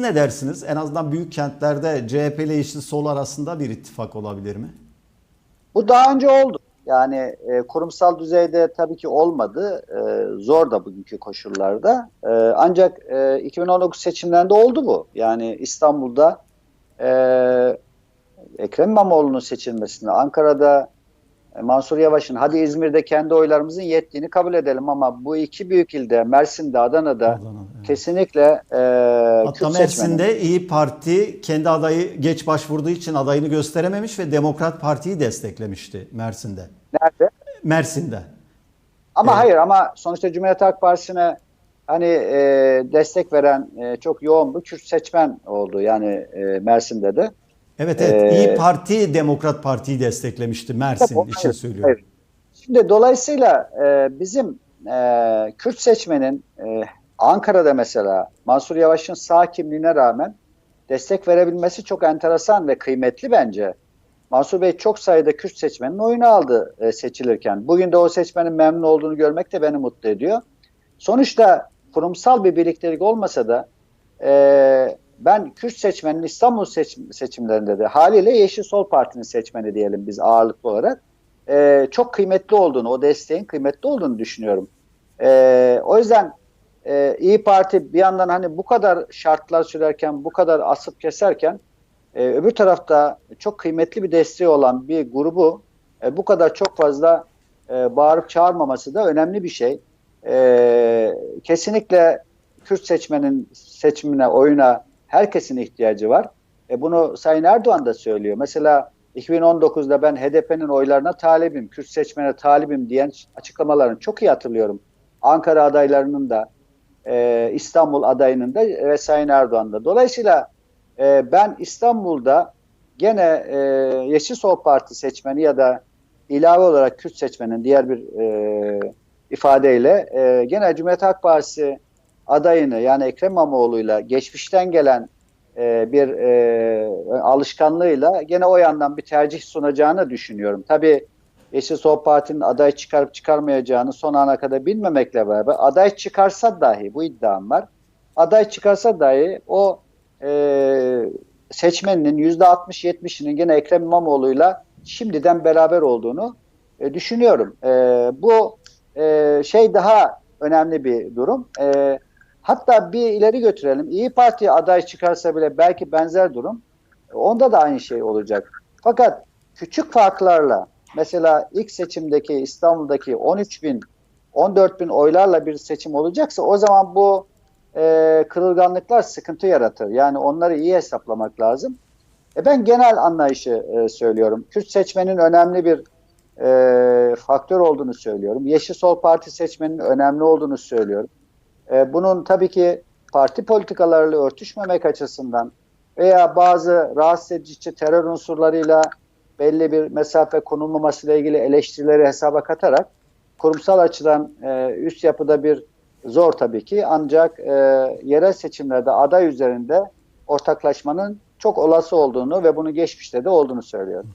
Ne dersiniz? En azından büyük kentlerde CHP ile Yeşil Sol arasında bir ittifak olabilir mi? Bu daha önce oldu. Yani e, kurumsal düzeyde tabii ki olmadı. E, zor da bugünkü koşullarda. E, ancak e, 2019 seçimlerinde oldu bu. Yani İstanbul'da e, Ekrem İmamoğlu'nun seçilmesinde, Ankara'da Mansur Yavaş'ın hadi İzmir'de kendi oylarımızın yettiğini kabul edelim ama bu iki büyük ilde Mersin'de, Adana'da Adana, evet. kesinlikle e, Hatta Kürt seçmeni- Mersin'de İyi Parti kendi adayı geç başvurduğu için adayını gösterememiş ve Demokrat Parti'yi desteklemişti Mersin'de. nerede? Mersin'de. Ama Evet. hayır ama sonuçta Cumhuriyet Halk Partisi'ne hani e, destek veren e, çok yoğun bir Kürt seçmen oldu yani e, Mersin'de de. Evet evet. Ee, İyi Parti Demokrat Parti'yi desteklemişti Mersin Tabii, için söylüyorum. hayır. Şimdi dolayısıyla e, bizim e, Kürt seçmenin e, Ankara'da mesela Mansur Yavaş'ın sağ kimliğine rağmen destek verebilmesi çok enteresan ve kıymetli bence. Mansur Bey çok sayıda Kürt seçmenin oyunu aldı e, seçilirken. Bugün de o seçmenin memnun olduğunu görmek de beni mutlu ediyor. Sonuçta kurumsal bir birliktelik olmasa da e, ben Kürt seçmenin İstanbul seçim, seçimlerinde de haliyle Yeşil Sol Parti'nin seçmeni diyelim biz ağırlıklı olarak e, çok kıymetli olduğunu, o desteğin kıymetli olduğunu düşünüyorum. E, o yüzden e, İyi Parti bir yandan hani bu kadar şartlar sürerken, bu kadar asıp keserken e, öbür tarafta çok kıymetli bir desteği olan bir grubu e, bu kadar çok fazla e, bağırıp çağırmaması da önemli bir şey. E, kesinlikle Kürt seçmenin seçimine, oyuna herkesin ihtiyacı var. E, bunu Sayın Erdoğan da söylüyor. Mesela 2019'da ben HDP'nin oylarına talibim, Kürt seçmene talibim diyen açıklamalarını çok iyi hatırlıyorum. Ankara adaylarının da, e, İstanbul adayının da ve Sayın Erdoğan da. Dolayısıyla e, ben İstanbul'da gene e, Yeşil Sol Parti seçmeni ya da ilave olarak Kürt seçmenin diğer bir e, ifadeyle e, gene Cumhuriyet Halk Partisi adayını yani Ekrem İmamoğlu'yla geçmişten gelen e, bir e, alışkanlığıyla gene o yandan bir tercih sunacağını düşünüyorum. Tabii Yeşil Sol Parti'nin aday çıkarıp çıkarmayacağını son ana kadar bilmemekle beraber aday çıkarsa dahi bu iddiam var. Aday çıkarsa dahi o e, seçmeninin %60-70'inin gene Ekrem İmamoğlu'yla şimdiden beraber olduğunu e, düşünüyorum. E, bu e, şey daha önemli bir durum. E, hatta bir ileri götürelim. İyi Parti aday çıkarsa bile belki benzer durum. Onda da aynı şey olacak. Fakat küçük farklarla mesela ilk seçimdeki İstanbul'daki 13 bin 14 bin oylarla bir seçim olacaksa o zaman bu e, kırılganlıklar sıkıntı yaratır. Yani onları iyi hesaplamak lazım. E ben genel anlayışı e, söylüyorum. Kürt seçmenin önemli bir e, faktör olduğunu söylüyorum. Yeşil Sol Parti seçmenin önemli olduğunu söylüyorum. E, bunun tabii ki parti politikalarıyla örtüşmemek açısından veya bazı rahatsız edici terör unsurlarıyla belli bir mesafe konulmamasıyla ilgili eleştirileri hesaba katarak kurumsal açıdan e, üst yapıda bir zor tabii ki ancak e, yerel seçimlerde aday üzerinde ortaklaşmanın çok olası olduğunu ve bunun geçmişte de olduğunu söylüyorum.